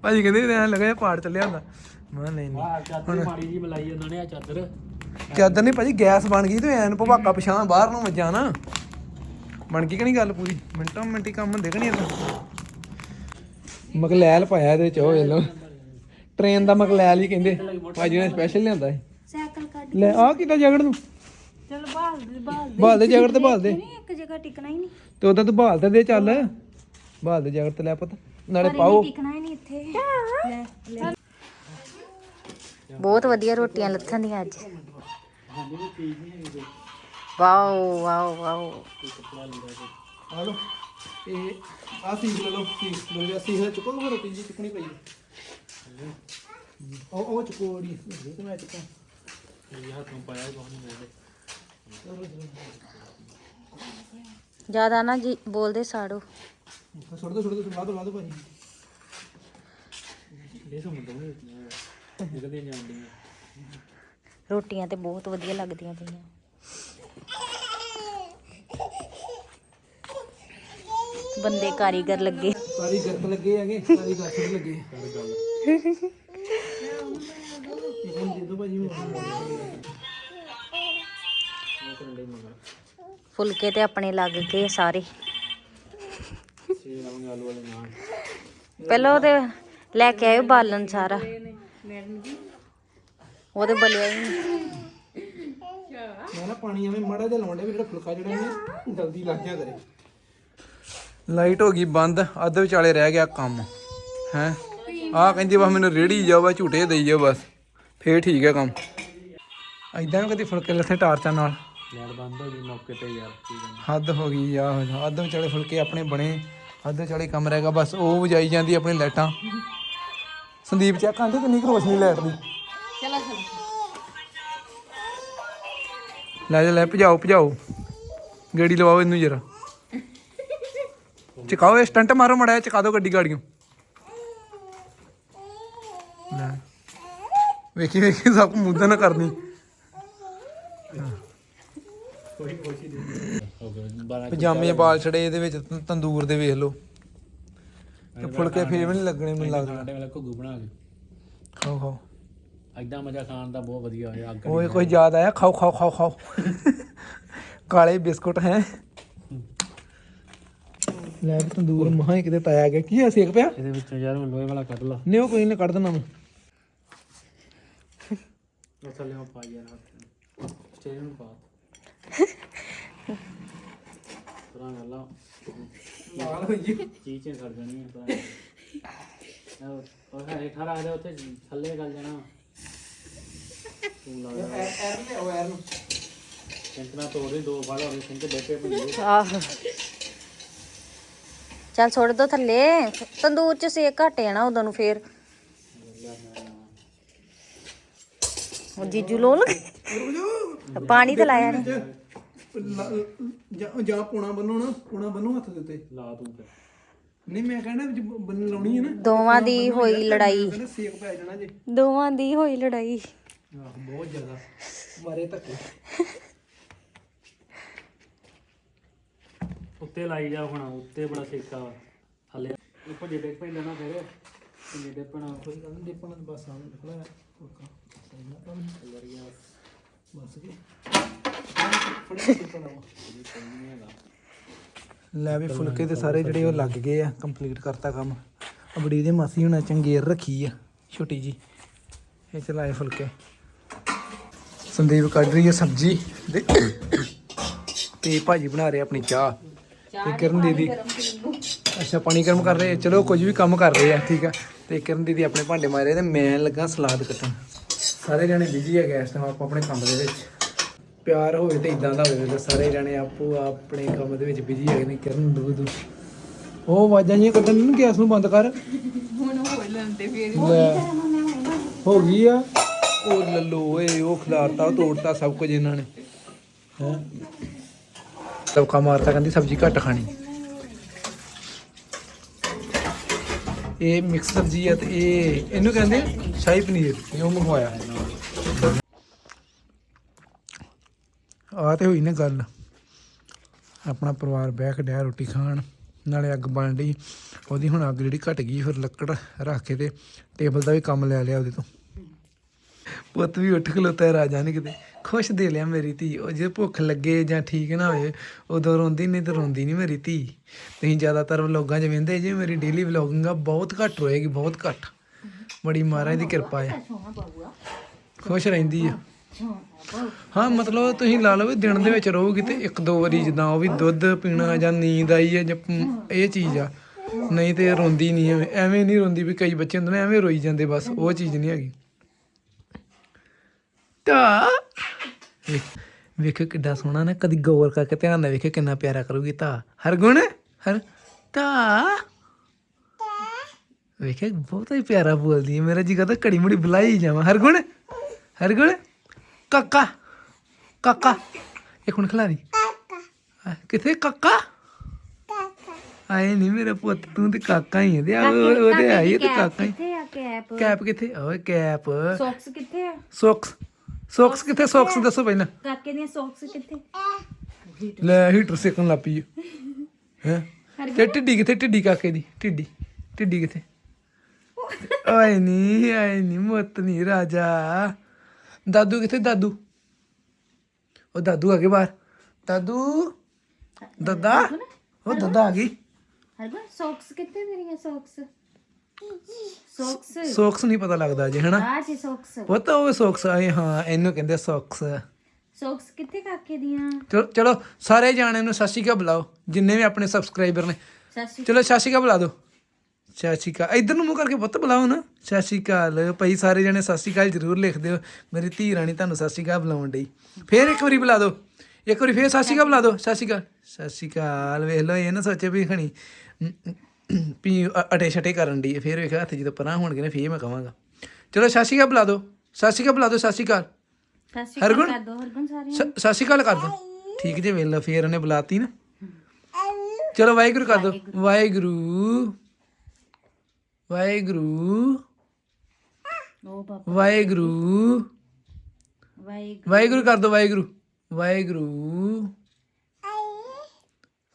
ਭਾਜੀ ਕਹਿੰਦੇ ਐਂ ਲੱਗਾ ਜਿਹਾ ਪਾੜ ਚੱਲਿਆ ਹੁੰਦਾ। ਮੈਂ ਨਹੀਂ ਨਹੀਂ। ਆਹ ਚਾਦਰ ਮਾੜੀ ਜੀ ਬੁਲਾਈ ਉਹਨਾਂ ਨੇ ਆ ਚਾਦਰ। ਚਾਦਰ ਨਹੀਂ ਭਾਜੀ ਗੈਸ ਬਣ ਗਈ ਤੇ ਐਨ ਭਵਾਕਾ ਪਛਾਂ ਬਾਹਰ ਨੂੰ ਵੱਜਾ ਨਾ ਬਣ ਗਈ ਕਿ ਨਹੀਂ ਗੱਲ ਪੂਰੀ? ਮਿੰਟਾਂ ਮਿੰਟੀ ਕੰਮ ਹੁੰਦੇ ਕਿ ਨਹੀਂ ਏਦਾਂ ਮਕਲੈਲ ਪਾਇਆ ਇਹਦੇ ਵਿੱਚ ਉਹ ਵੇਖ ਲਓ। ਟ੍ਰੇਨ ਦਾ ਮਕਲੈਲ ਹੀ ਕਹਿੰਦੇ। ਭਾਜੀ ਨੇ ਸਪੈਸ਼ਲ ਲਿਆਂਦਾ ਸੀ। ਸਾਈਕਲ ਕੱਢ ਲੈ ਆ ਕਿੱਦਾਂ ਜਗੜ ਨੂੰ ਚਲ ਬਾਲ ਦੇ ਬਾਲ ਦੇ। ਬਾਲ ਦੇ ਜਗੜ ਤੇ ਬਾਲ ਦੇ। ਨਹੀਂ ਇੱਕ ਜਗ੍ਹਾ ਟਿਕਣਾ ਹੀ ਨਹੀਂ। ਤੇ ਉਦਾਂ ਤੂੰ ਬਾਲ ਤੇ ਦੇ ਚੱਲ। ਬਾਲ ਦੇ ਜਗੜ ਤੇ ਲੈ ਪੁੱਤ ਨਾਲੇ ਪਾਓ। ਟਿਕਣਾ ਹੀ ਨਹੀਂ ਇੱਥੇ। ਲੈ ਲੈ। ਬਹੁਤ ਵਧੀਆ ਰੋਟੀਆਂ ਲੱਥਾਂ ਦੀਆਂ ਅੱਜ। Wow wow wow. ਆ ਲੋ ਇਹ ਆ ਸੀਖ ਲੈ ਲੋ ਸੀਖ ਲੋ ਜਾਂ ਸੀਖ ਚੁੱਕੋ ਉਹ ਰੋਟੀ ਜੀ ਚੁੱਕਣੀ ਪਈ ਉਹ ਉਹ ਚੁੱਕੋੜੀ ਤੇ ਮੈਂ ਚੁੱਕਾਂ। ਇਹ ਹੱਥੋਂ ਪਾਇਆ ਕੋਈ ਨਹੀਂ ਮਿਲਦੇ ਜ਼ਿਆਦਾ ਨਾ ਜੀ ਬੋਲਦੇ ਸਾੜੋ। ਛੋੜ ਦੋ ਛੋੜ ਦੋ ਲਾ ਦੋ ਲਾ ਦੋ ਭਾਜੀ। ਇਹ ਸਮੁੰਦਰ ਵਿੱਚ ਨਿਕਲਦੇ ਜਾਂਦੀਆਂ ਰੋਟੀਆਂ ਤੇ ਬਹੁਤ ਵਧੀਆ ਲੱਗਦੀਆਂ ਪਈਆਂ। ਬੰਦੇ ਕਾਰੀਗਰ ਲੱਗੇ। ਸਾਰੀ ਗਰਕ ਲੱਗੇ ਹੈਗੇ ਸਾਰੀ ਨਹੀਂ ਲੱਗੇ। ਹੁਣ ਦੇ ਦੋ ਭਾਜੀ ਫੁਲਕੇ ਤੇ ਆਪਣੇ ਲੱਗ ਗਏ ਸਾਰੇ। ਪਹਿਲਾਂ ਉਹਦੇ ਲੈ ਕੇ ਆਇਓ ਬਾਲਣ ਸਾਰਾ। ਉਹਦੇ ਬਲਿਆ ਹੀ ਨਹੀਂ। ਮੈਂ ਨਾ ਪਾਣੀ ਐਵੇਂ ਮਾੜਾ ਜਿਹਾ ਲਾਉਂਦੇ ਵੀ ਜਿਹੜਾ ਫੁਲਕਾ ਜਿਹੜਾ ਨੇ ਜਲਦੀ ਲੱਗ ਗਿਆ ਕਰੇ। ਲਾਈਟ ਹੋ ਗਈ ਬੰਦ ਅੱਧ ਵਿਚਾਲੇ ਰਹਿ ਗਿਆ ਕੰਮ ਹੈ? ਆਹ ਕਹਿੰਦੀ ਬਸ ਮੈਨੂੰ ਰੇੜੀ ਜਾਓ ਬਸ ਝੂਟੇ ਦੇਈ ਜਾਓ ਬਸ। ਫੇਰ ਠੀਕ ਹੈ ਕੰਮ। ਐਦਾਂ ਵੀ ਕਦੀ ਫੁਲਕੇ ਲੱਥੇ ਟਾਰਚਾਂ ਨਾਲ? ਲੈਟ ਬੰਦ ਹੋ ਗਈ ਮੌਕੇ ਤੇ ਯਾਰ ਕੀ ਕਰਨਾ? ਹੱਦ ਹੋ ਗਈ ਆ ਅੱਧ ਵਿਚਾਲੇ ਫੁਲਕੇ ਆਪਣੇ ਬਣੇ ਅੱਧ ਵਿਚਾਲੇ ਕੰਮ ਰਹਿ ਗਿਆ ਬਸ ਉਹ ਵਜਾਈ ਜਾਂਦੀ ਆਪਣੀ ਲਾਈਟਾਂ। ਸੰਦੀਪ ਚੈੱਕ ਆਂਦੇ ਕਿੰਨੀ ਕੁ ਰੋਸ਼ਨੀ ਲਾਈਟ ਦੀ? ਚਲੋ ਚਲੋ ਲੈ ਜਾ ਲੈ ਭਜਾਓ ਭਜਾਓ। ਗੱਡੀ ਲਵਾਓ ਇਹਨੂੰ ਜਰਾ। ਚਕਾਓ ਇਹ ਸਟੰਟ ਮਾਰੋ ਮੜਾ ਚਕਾ ਦਿਓ ਗੱਡੀ ਗਾੜੀਆਂ ਲੈ। ਵੇਖੀ ਵੇਖੀ ਸਭ ਮੁੱਦਾ ਨਾ ਕਰਨੀ। ਹੋ ਗਿਆ 12 ਪਜਾਮੇ ਬਾਲ ਛੜੇ ਇਹਦੇ ਵਿੱਚ ਤ- ਤੰਦੂਰ ਦੇ ਵੇਖ ਲਓ। ਤੇ ਫੁਲਕੇ ਫੇਰ ਵੀ ਨਹੀਂ ਲੱਗਣੇ ਮੈਨੂੰ ਲੱਗਦਾ। ਸਾਡੇ ਵਾਲਾ ਘੁੱਗੂ ਬਣਾ ਕੇ। ਖਾਓ ਖਾਓ। ਐਦਾਂ ਮਜ਼ਾ ਖਾਣ ਦਾ ਬਹੁਤ ਵਧੀਆ ਹੋਇਆ ਅੱਗ ਓਏ ਕੋਈ ਯਾਦ ਆਇਆ? ਖਾਓ ਖਾਓ ਖਾਓ ਖਾਓ। ਕਾਲੇ ਬਿਸਕੁਟ ਹੈ। ਲੈ ਵੀ ਤੰਦੂਰ ਮਹਾਂ ਕਿਤੇ ਤਾਇਆ ਗਿਆ। ਕੀ ਆ ਸੇਕ ਪਿਆ? ਇਹਦੇ ਵਿੱਚੋਂ ਯਾਰ ਮੈਂ ਲੋਹੇ ਵਾਲਾ ਕੱਢ ਲਾ। ਨਹੀਂ ਉਹ ਕੋਈ ਨਹੀਂ ਕੱਢ ਦੇਣਾ ਮੈਂ। ਥੱਲੇ ਮੈਂ ਪਾ ਯਾਰ ਹੱਥ। ਸਟੇਜ ਨੂੰ ਪਾ। ਪਰਾਂ ਗੱਲਾਂ ਲਾਲ ਹੋਈ ਚੀਚੇ ਸੜ ਜਾਣੀਆਂ ਪਰਾਂ। ਉਹ ਉਹ ਹੈ ਠਾਰਾ ਆ ਉੱਥੇ ਥੱਲੇ ਗੱਲ ਜਾਣਾ। ਤੂੰ ਲਾ ਦੇ ਐਰ ਲੈ ਉਹ ਐਰ ਨੂੰ ਸਿੰਕਣਾ ਤੋੜ ਦੇ ਦੋ ਫੜ ਹੋ ਗਏ ਸਿੰਕ ਬੈਠੇ ਪਈ ਆਹੋ। ਚੱਲ ਛੋੜ ਦੋ ਥੱਲੇ। ਤੰਦੂਰ ਚ ਸੇਕ ਘਟ ਜਾਣਾ ਉਦੋਂ ਨੂੰ ਫੇਰ। ਉਹ ਜੀਜੂ ਲੋ ਲਗੇ ਪਾਣੀ ਤੇ ਲਾਇਆ ਨਹੀਂ ਜਾਂ ਜਾਂ ਪੋਣਾ ਬੰਨੋ ਨਾ ਪੋਣਾ ਬੰਨੋ ਹੱਥ ਦੇ ਉੱਤੇ। ਲਾ ਤੂੰ ਫਿਰ। ਨਹੀਂ ਮੈਂ ਕਹਿਣਾ ਵੀ ਬੰਨ ਲਾਉਣੀ ਹੈ ਨਾ। ਦੋਵਾਂ ਦੀ ਹੋਈ ਲੜਾਈ। ਕਹਿੰਦਾ ਸੇਕ ਪੈ ਜਾਣਾ ਜੇ। ਦੋਵਾਂ ਦੀ ਹੋਈ ਲੜਾਈ। ਆਹ ਬਹੁਤ ਜ਼ਿਆਦਾ। ਮਾਰੇ ਧੱਕੇ। ਉੱਤੇ ਲਾਈ ਜਾ ਹੁਣ ਉੱਤੇ ਬੜਾ ਸੇਕਾ ਵਾ। ਥੱਲੇ। ਉੱਪਰ ਜੇ ਡੇਕ ਪੈਂਦਾ ਨਾ ਫਿਰ। ਜੇ ਡੇਪਣਾ ਕੋਈ ਗੱਲ ਨਹੀਂ ਤਾਂ ਬਸ ਆਉਂ ਨਿਕਲਿਆ। ਲੈ ਵੀ ਫੁਲਕੇ ਤੇ ਸਾਰੇ ਜਿਹੜੇ ਉਹ ਲੱਗ ਗਏ ਆ ਕੰਪਲੀਟ ਕਰਤਾ ਕੰਮ। ਆ ਬੜੀ ਦੇ ਮਾਸੀ ਹੁਣਾਂ ਚੰਗੇਰ ਰੱਖੀ ਆ ਛੋਟੀ ਜੀ ਇਹ ਚਲਾਏ ਫੁਲਕੇ। ਸੰਦੀਪ ਕੱਢ ਰਹੀ ਹੈ ਸਬਜ਼ੀ ਤੇ ਤੇ ਭਾਜੀ ਬਣਾ ਰਹੇ ਆਪਣੀ ਚਾਹ। ਤੇ ਕਿਰਨ ਦੀਦੀ ਅੱਛਾ ਪਾਣੀ ਗਰਮ ਕਰ ਰਹੇ। ਚਲੋ ਕੁਝ ਵੀ ਕੰਮ ਕਰ ਰਹੇ ਆ ਠੀਕ ਆ। ਤੇ ਕਿਰਨ ਦੀਦੀ ਆਪਣੇ ਭਾਂਡੇ ਮਾਰੇ ਤੇ ਮੈਂ ਲੱਗਾ ਸਲਾਦ ਕੱਟਣ। ਸਾਰੇ ਜਣੇ ਬਿਜ਼ੀ ਹੈਗੇ ਇਸ ਟਾਈਮ ਆਪਾਂ ਆਪਣੇ ਕੰਮ ਦੇ ਵਿੱਚ। ਪਿਆਰ ਹੋਵੇ ਤੇ ਇਦਾਂ ਦਾ ਹੋਵੇ ਤੇ ਸਾਰੇ ਜਣੇ ਆਪੋ ਆਪਣੇ ਕੰਮ ਦੇ ਵਿੱਚ ਬਿਜ਼ੀ ਹੈਗੇ ਨੇ ਕਿਰਨ ਦੂ ਦੂ ਉਹ ਆਵਾਜ਼ਾਂ ਜੀ ਕੱਢਣ ਨੂੰ ਗੈਸ ਨੂੰ ਬੰਦ ਕਰ। ਹੁਣ ਹੋ ਲੈਂਦੇ ਫੇਰ। ਹੋ ਗਈ ਆ। ਉਹ ਲੱਲੋ ਓਏ ਉਹ ਖਿਲਾਰਤਾ ਉਹ ਤੋੜਤਾ ਸਭ ਕੁਝ ਇਹਨਾਂ ਨੇ। ਹੈ? ਤਬਕਾ ਮਾਰਤਾ ਕਹਿੰਦੀ ਸਬਜ਼ੀ ਘੱਟ ਖਾਣੀ। ਇਹ ਮਿਕਸ ਸਬਜ਼ੀ ਹੈ ਤੇ ਇਹ ਇਹਨੂੰ ਕਹਿੰਦੇ ਆ ਸ਼ਾਹੀ ਪਨੀਰ ਇਹ ਉਹ ਮੰਗਵਾਇਆ। ਆ ਤੇ ਹੋਈ ਨਾ ਗੱਲ। ਆਪਣਾ ਪਰਿਵਾਰ ਬਹਿ ਕੇ ਡਿਆ ਰੋਟੀ ਖਾਣ ਨਾਲੇ ਅੱਗ ਬਣ ਰਹੀ ਉਹਦੀ ਹੁਣ ਅੱਗ ਜਿਹੜੀ ਘਟ ਗਈ ਫਿਰ ਲੱਕੜ ਰੱਖ ਕੇ ਤੇ ਟੇਬਲ ਦਾ ਵੀ ਕੰਮ ਲੈ ਲਿਆ ਉਹਦੇ ਤੋਂ। ਪੁੱਤ ਵੀ ਉੱਠ ਖਲੋਤਾ ਰਾਜਾ ਨੇ ਕਿਤੇ। ਖੁਸ਼ ਦੇ ਲਿਆ ਮੇਰੀ ਧੀ। ਉਹ ਜੇ ਭੁੱਖ ਲੱਗੇ ਜਾਂ ਠੀਕ ਨਾ ਹੋਏ ਉਦੋਂ ਰੋਂਦੀ ਨਹੀਂ ਤਾਂ ਰੋਂਦੀ ਨਹੀਂ ਮੇਰੀ ਧੀ। ਤੁਸੀਂ ਜ਼ਿਆਦਾਤਰ ਵਲੋਗਾਂ 'ਚ ਵੇਂਦੇ ਜੇ ਮੇਰੀ ਡੇਲੀ ਵਲੋਗਿੰਗ ਆ ਬਹੁਤ ਘੱਟ ਹੋਏਗੀ ਬਹੁਤ ਘੱਟ। ਬੜੀ ਮਹਾਰਾਜ ਦੀ ਕਿਰਪਾ ਹੈ ਖੁਸ਼ ਰਹਿੰਦੀ ਆ। ਹਾਂ ਮਤਲਬ ਤੁਸੀਂ ਲਾ ਲਓ ਵੀ ਦਿਨ ਦੇ ਵਿੱਚ ਰਹੋਗੇ ਤੇ ਇੱਕ ਦੋ ਵਾਰੀ ਜਿੱਦਾਂ ਉਹ ਵੀ ਦੁੱਧ ਪੀਣਾ ਜਾਂ ਨੀਂਦ ਆਈ ਹੈ ਜਾਂ ਇਹ ਚੀਜ਼ ਆ। ਨਹੀਂ ਤੇ ਰੋਂਦੀ ਨਹੀਂ ਐਵੇਂ ਐਵੇਂ ਨਹੀਂ ਰੋਂਦੀ ਵੀ ਕਈ ਬੱਚੇ ਹੁੰਦੇ ਨੇ ਐਵੇਂ ਰੋਈ ਜਾਂਦੇ ਬਸ ਉਹ ਚੀਜ਼ ਨਹੀਂ ਹੈਗੀ। ਤਾਂ ਵੇਖ- ਕਿੱਡਾ ਸੋਹਣਾ ਨਾ ਕਦੀ ਗੌਰ ਕਰਕੇ ਧਿਆਨ ਨਾਲ ਵੇਖੋ ਕਿੰਨਾ ਪਿਆਰਾ ਕਰੂਗੀ ਤਾਂ। ਹਰਗੁਣ ਹਰ ਤਾਂ ਵੇਖੇ ਬਹੁਤ ਹੀ ਪਿਆਰਾ ਬੋਲਦੀ ਹੈ ਮੇਰਾ ਜੀ ਕਰਦਾ ਘੜੀ ਮੁੜੀ ਬੁਲਾਈ ਜਾਵਾਂ। ਹਰਗੁਣ ਹਰਗੁਣ ਕਾਕਾ। ਕਾਕਾ। ਇੱਕ ਹੁਣ ਖਿਲਾ ਦੀ ਕਾਕਾ ਕਿੱਥੇ? ਕਾਕਾ? ਆਏ ਨਹੀਂ ਮੇਰਾ ਪੁੱਤ ਤੂੰ ਤੇ ਕਾਕਾ ਹੀ ਹੈ ਤੇ ਆ ਉਹ- ਉਹਦੇ ਆਈ ਤੇ ਕਾਕਾ ਹੀ। ਕਿੱਥੇ ਆ ਕੈਪ? ਕੈਪ ਕਿੱਥੇ? ਓਏ ਕੈਪ। ਸੌਕਸ ਕਿੱਥੇ ਆ? ਸੌਕਸ। ਸੌਕਸ ਕਿੱਥੇ? ਸੌਕਸ ਦੱਸੋ ਪਹਿਲਾਂ। ਕਾਕੇ ਦੀਆਂ ਸੌਕਸ ਕਿੱਥੇ? ਲੈ ਹੀਟਰ ਸੇਕਣ ਲੱਪੀ ਹੈ? ਤੇ ਢਿੱਡੀ ਕਿੱਥੇ? ਢਿੱਡੀ ਕਾਕੇ ਦੀ। ਢਿੱਡੀ ਢਿੱਡੀ ਕਿੱਥੇ? ਓਏ ਨਹੀਂ ਆਏ ਨਹੀਂ ਮੁੱਤ ਨਹੀਂ ਰਾਜਾ। ਦਾਦੂ ਕਿੱਥੇ? ਦਾਦੂ। ਉਹ ਦਾਦੂ ਆ ਗਏ ਬਾਹਰ। ਦਾਦੂ ਦਾਦਾ ਉਹ ਦਾਦਾ ਆ ਗਈ। ਹਰਗੁਣ ਸੌਕਸ ਕਿੱਥੇ ਤੇਰੀਆਂ ਸੌਕਸ? ਸੌਕਸ। ਸੌਕਸ ਨਹੀਂ ਪਤਾ ਲੱਗਦਾ ਜੇ ਹਨਾ? ਆ ਜੀ ਸੌਕਸ। ਉਹ ਤਾਂ ਉਹ ਸੌਕਸ ਆਏ ਹਾਂ ਇਹਨੂੰ ਕਹਿੰਦੇ ਸੌਕਸ। ਸੌਕਸ ਕਿੱਥੇ ਕਾਕੇ ਦੀਆਂ? ਚਲੋ ਚਲੋ ਸਾਰੇ ਜਾਣੇ ਨੂੰ ਸਤਿ ਸ਼੍ਰੀ ਅਕਾਲ ਬੁਲਾਓ ਜਿੰਨੇ ਵੀ ਆਪਣੇ ਸਬਸਕ੍ਰਾਈਬਰ ਨੇ। ਸਤਿ ਸ਼੍ਰੀ ਚਲੋ ਸਤਿ ਸ਼੍ਰੀ ਅਕਾਲ ਬੁਲਾ ਦਿਓ। ਸਤਿ ਸ਼੍ਰੀ ਅਕਾਲ ਇਧਰ ਨੂੰ ਮੂੰਹ ਕਰਕੇ ਪੁੱਤ ਬੁਲਾਓ ਨਾ ਸਤਿ ਸ਼੍ਰੀ ਅਕਾਲ ਭਾਈ ਸਾਰੇ ਜਣੇ ਸਤਿ ਸ਼੍ਰੀ ਅਕਾਲ ਜ਼ਰੂਰ ਲਿਖ ਦਿਓ ਮੇਰੀ ਧੀ ਰਾਣੀ ਤੁਹਾਨੂੰ ਸਤਿ ਸ਼੍ਰੀ ਅਕਾਲ ਬੁਲਾਉਣ ਡਈ ਫੇਰ ਇੱਕ ਵਾਰੀ ਬੁਲਾ ਦਿਓ ਇੱਕ ਵਾਰੀ ਫੇਰ ਸਤਿ ਸ਼੍ਰੀ ਅਕਾਲ ਬੁਲਾ ਦਿਓ ਸਤਿ ਸ਼੍ਰੀ ਅਕਾਲ ਸਤਿ ਸ਼੍ਰੀ ਅਕਾਲ ਵੇਖ ਲਓ ਇਹ ਨਾ ਸੋਚੇ ਵੀ ਖਣੀ ਵੀ ਅ- ਅਟੇ ਛਟੇ ਕਰਨ ਦੀ ਫੇਰ ਵੇਖ ਹੱਥ ਜਦੋਂ ਪਰਾਂ ਹੋਣਗੇ ਨਾ ਫੇਰ ਮੈਂ ਕਵਾਂਗਾ ਚਲੋ ਸਤਿ ਸ਼੍ਰੀ ਅਕਾਲ ਬੁਲਾ ਦਿਓ ਸਤਿ ਸ਼੍ਰੀ ਅਕਾਲ ਬੁਲਾ ਦਿਓ ਸਤਿ ਸ਼੍ਰੀ ਅਕਾਲ ਹਰਗੁਣ ਸਤਿ ਸ਼੍ਰੀ ਅਕਾਲ ਕਰ ਦੋ ਠੀਕ ਜੇ ਵੇਖ ਲਓ ਫੇਰ ਉਹਨੇ ਬੁਲਾਤੀ ਨਾ ਚਲੋ ਵਾਹਿਗੁਰੂ ਕਰ ਦੋ ਵਾਹਿਗੁਰੂ ਵਾਹਿਗੁਰੂ। ਉਹ ਬਾਬਾ ਵਾਹਿਗੁਰੂ। ਵਾਹਿਗੁਰੂ। ਵਾਹਿਗੁਰੂ ਕਰ ਦੋ ਵਾਹਿਗੁਰੂ। ਵਾਹਿਗੁਰੂ।